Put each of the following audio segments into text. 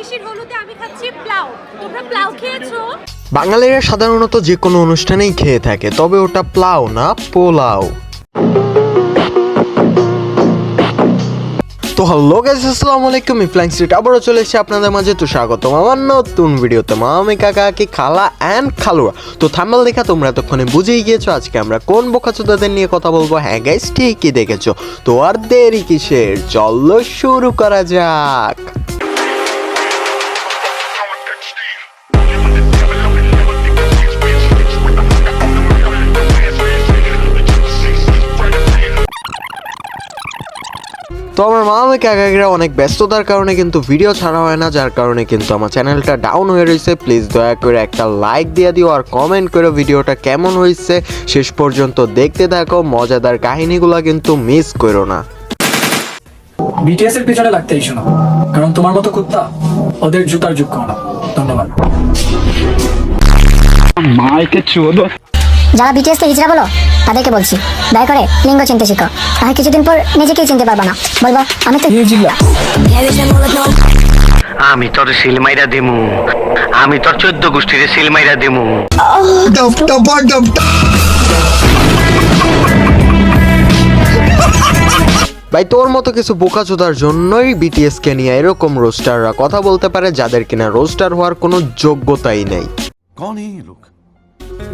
হলুদে আমি খাচ্ছি প্লাউ। তোমরা প্লাউ খেয়েছো? বাঙালিরা সাধারণত যে কোনো অনুষ্ঠানেই খেয়ে থাকে, তবে ওটা প্লাও না, পোলাও। তো হ্যালো গাইস আসসালামু আলাইকুম ফ্লাইং স্ট্রিট আবারও চলে এসেছি আপনাদের মাঝে। তো স্বাগতম আমার নতুন ভিডিওতে। মামি কাকা কি খালা অ্যান্ড খালুয়া। তো থাম্বেল দেখা তোমরা এতক্ষণে বুঝেই গিয়েছো আজকে আমরা কোন বোকাচোদাদের নিয়ে কথা বলব। হ্যাঁ গাইস ঠিকই দেখেছ। তো আর দেরি কিসের? চলো শুরু করা যাক। তো আমার মামামি কাকাকিরা অনেক ব্যস্ততার কারণে কিন্তু ভিডিও ছাড়া হয় না যার কারণে কিন্তু আমার চ্যানেলটা ডাউন হয়ে রয়েছে। প্লিজ দয়া করে একটা লাইক দিয়ে দিও আর কমেন্ট করে ভিডিওটা কেমন হয়েছে শেষ পর্যন্ত দেখতে থাকো। মজাদার কাহিনীগুলো কিন্তু মিস করো না। বিটিএস এর পিছনে লাগতে এসো না কারণ তোমার মতো কুত্তা ওদের জুতার যোগ্য না ধন্যবাদ। যারা বিটিএস কে হিজড়া বলো তাদেরকে বলছি দয়া করে লিঙ্গ চিনতে শিখো। তাহলে কিছুদিন পর নিজেকেই চিনতে পারব না। বলব আমি তো হিজড়া আমি তোর সিলমাইরা দিমু। আমি তোর চোদ্দ গোষ্ঠীর সিলমাইরা দিমু। ভাই তোর মতো কিছু বোকা চোদার জন্যই বিটিএস কে নিয়ে এরকম রোস্টাররা কথা বলতে পারে যাদের কিনা রোস্টার হওয়ার কোনো যোগ্যতাই নেই। কোন লোক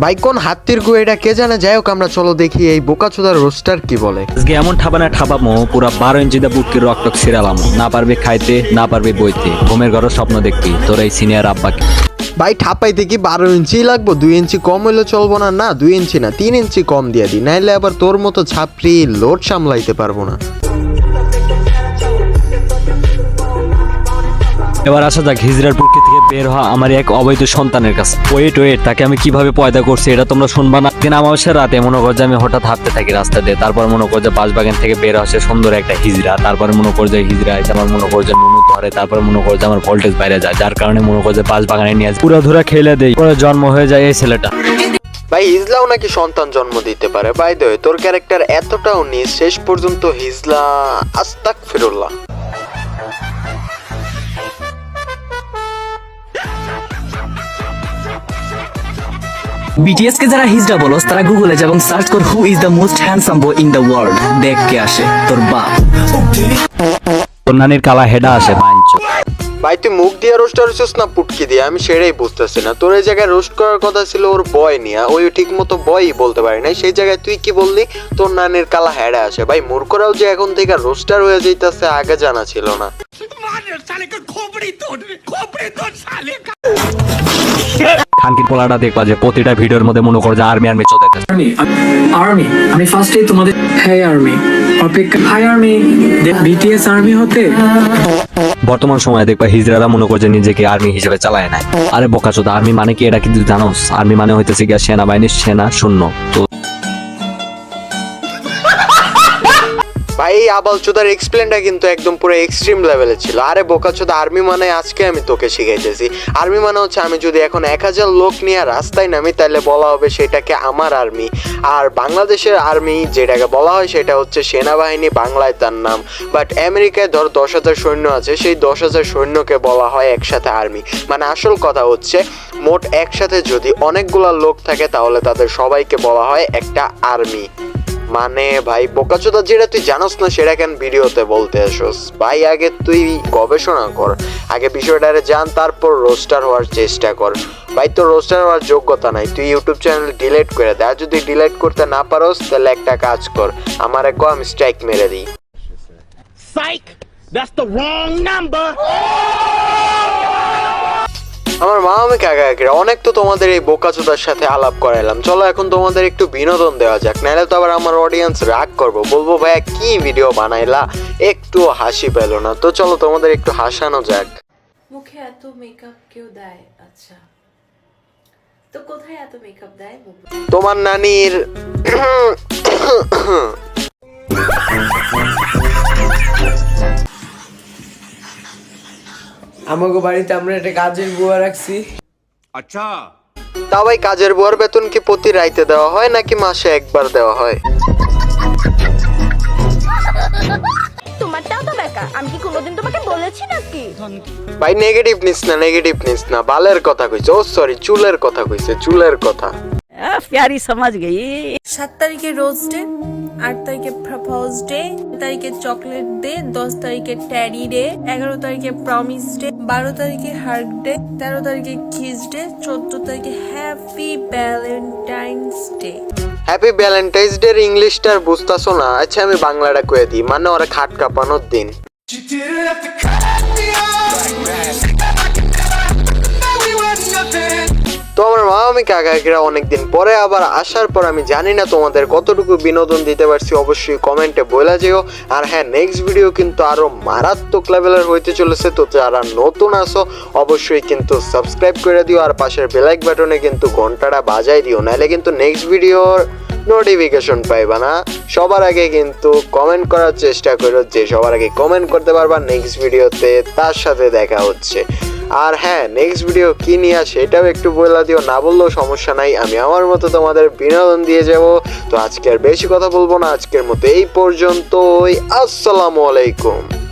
ভাই কোন হাত্তির গু এটা কে জানে? যাই হোক আমরা চলো দেখি এই বোকাচোদার রোস্টার কি বলে। আজকে এমন ঠাবানা ঠাবামো পুরা বারো ইঞ্চি দা বুকের রক্ত ছিড়ালাম। না পারবে খাইতে না পারবে বইতে। ঘুমের ঘরের স্বপ্ন দেখবি তোর এই সিনিয়র আব্বাকে। ভাই ঠাপাইতে কি বারো ইঞ্চি লাগবো? দুই ইঞ্চি কম হইলে চলবো না? না দুই ইঞ্চি না তিন ইঞ্চি কম দিয়ে দি। নাইলে আবার তোর মতো ছাপড়ি লোড সামলাইতে পারব না। এবার আসা যাক হিজরার বুকে থেকে বের হওয়া আমার এক অবৈধ সন্তানের কাছে। ওয়েট ওয়েট, তাকে আমি কীভাবে পয়দা করছি এটা তোমরা শুনবা না? দিন আমাবস্যার রাতে মনে কর যে আমি হঠাৎ হাঁটতে থাকি রাস্তা দিয়ে, তারপর মনে কর যে বাসবাগান থেকে বের আসে সুন্দর একটা হিজরা, তারপরে মনে কর যে হিজরা এসে আমার মনে কর যে নুনু ধরে, তারপর মনে কর যে আমার ভোল্টেজ বাইরে যায়, যার কারণে মনে কর যে বাসবাগানে নিয়ে আসে পুরো ধুরা খেলে দেয় পরে জন্ম হয়ে যায় এই ছেলেটা। ভাই, হিজলাও নাকি সন্তান জন্ম দিতে পারে? বাই দে তোর ক্যারেক্টার এতটাও নিস শেষ পর্যন্ত হিজলা আস্তাক ফিরুল্লাহ বিটিএস কে যারা হিজড়া বলস তারা গুগলে এবং সার্চ কর who is the most handsome boy in the world দেখ কে আসে তোর বাপ। তোর নানির কালা হেডা আসে ভাই তুই মুখ দিয়ে রোস্ট করছিস না পুটকি দিয়ে? আমি সেটাই বুঝতেছি না। তোর এই জায়গায় রোস্ট করার কথা ছিল ওর বয় নিয়ে। ওই ঠিক মতো বয়ই বলতে পারি নাই। সেই জায়গায় তুই কি বললি? তোর নানির কালা হ্যাডা আসে। ভাই মূর্খরাও যে এখন থেকে রোস্টার হয়ে যাইতেছে আগে জানা ছিল না। খানকির পোলাটা দেখবা যে প্রতিটা ভিডিওর মধ্যে মনে কর যে আর্মি আর্মি চোদাইতে আর্মি আর্মি আমি ফার্স্টেই তোমাদের হ্যাঁ আর্মি অপেক্ষা হাই আর্মি বিটিএস আর্মি হতে বর্তমান সময়ে দেখবা হিজড়ারা মনে করছে নিজেকে আর্মি হিসেবে চালায় না আরে বোকাচোদা আর্মি মানে কি? এটা কিন্তু জানোস। আর্মি মানে হইতেছে গিয়া সেনাবাহিনীর সেনা শূন্য তো ভাই, এই আবাল চোদার এক্সপ্লেনটা কিন্তু একদম পুরো এক্সট্রিম লেভেলে ছিল। আরে বোকা চোদা আর্মি মানে আজকে আমি তোকে শিখাইতেছি। আর্মি মানে হচ্ছে আমি যদি এখন এক হাজার লোক নিয়ে রাস্তায় নামি, তাহলে বলা হবে সেটাকে আমার আর্মি আর বাংলাদেশের আর্মি যেটাকে বলা হয়, সেটা হচ্ছে সেনাবাহিনী বাংলায় তার নাম। বাট আমেরিকায় ধর দশ হাজার সৈন্য আছে, সেই দশ হাজার সৈন্যকে বলা হয় একসাথে আর্মি মানে আসল কথা হচ্ছে, মোট একসাথে যদি অনেকগুলা লোক থাকে, তাহলে তাদের সবাইকে বলা হয় একটা আর্মি মানে ভাই, বোকাচোদা যেটা তুই জানোস না, সেটা কেন ভিডিওতে বলতে আসোস? ভাই, আগে তুই গবেষণা কর, আগে বিষয়টারে জান, তারপর রোস্টার হওয়ার চেষ্টা কর। ভাই, তোর রোস্টার হওয়ার যোগ্যতা নাই, তুই ইউটিউব চ্যানেল ডিলেট করে দে, আর যদি ডিলেট করতে না পারোস, তাহলে একটা কাজ কর, আমার এক আমি স্ট্রাইক মেরে দিই। আমার মা আমি কাকা কাকিরা অনেক তো তোমাদের এই বোকাচোদার সাথে আলাপ করাইলাম। চলো এখন তোমাদের একটু বিনোদন দেওয়া যাক নাহলে তো আবার আমার অডিয়েন্স রাগ করব। বলব ভাইয়া কি ভিডিও বানাইলা? একটু হাসি পেল না। তো চলো তোমাদের একটু হাসানো যাক। মুখে এত মেকআপ কেউ দেয়? আচ্ছা। তো কোথায় এত মেকআপ দেয়? তোমার নানির আমাগো বাড়িতে আমরা একটা কাজের বুয়া রাখছি। আচ্ছা। তা ভাই কাজের বুয়ার বেতন কি প্রতি রাইতে দেওয়া হয় নাকি মাসে একবার দেওয়া হয়? নেগেটিভ না নেগেটিভ না। বালের কথা কইছে। ও সরি চুলের কথা কইছে চুলের কথা। Rose day. আট তারিখে প্রপোজ ডে তারিখে চকলেট ডে দশ তারিখে ট্যাডি ডে এগারো তারিখে প্রমিস ডে বারো তারিখে হার্ক ডে তেরো তারিখে কিস ডে চোদ্দ তারিখে happy Valentine's day happy Valentine's day এর ইংলিশটার বুঝতাছো না? আচ্ছা আমি বাংলাটা কয়ে দিই। মানে ওরা খাট কাঁপানোর দিন। মামামি কাকাকিরা অনেকদিন পরে আবার আসার পর আমি জানি না তোমাদের কতটুকু বিনোদন দিতে পারছি, অবশ্যই কমেন্টে বলে যেও। আর হ্যাঁ নেক্সট ভিডিও কিন্তু আরও মারাত্মক লেভেলের হইতে চলেছে, তো যারা নতুন আসো অবশ্যই কিন্তু সাবস্ক্রাইব করে দিও, আর পাশের বেলাইক বাটনে কিন্তু ঘন্টাটা বাজাই দিও নাহলে কিন্তু নেক্সট ভিডিওর নোটিফিকেশন পাইবা না। সবার আগে কিন্তু কমেন্ট করার চেষ্টা করো, যে সবার আগে কমেন্ট করতে পারবা নেক্সট ভিডিওতে তার সাথে দেখা হচ্ছে। আর হ্যাঁ নেক্সট ভিডিও কি নিয়ে আসে এটাও একটু বলে দিও। না বললেও সমস্যা নাই, আমি আমার মতো তোমাদের বিনোদন দিয়ে যাব। তো আজকে আর বেশি কথা বলব না, আজকের মতো এই পর্যন্তই। আসসালামু আলাইকুম।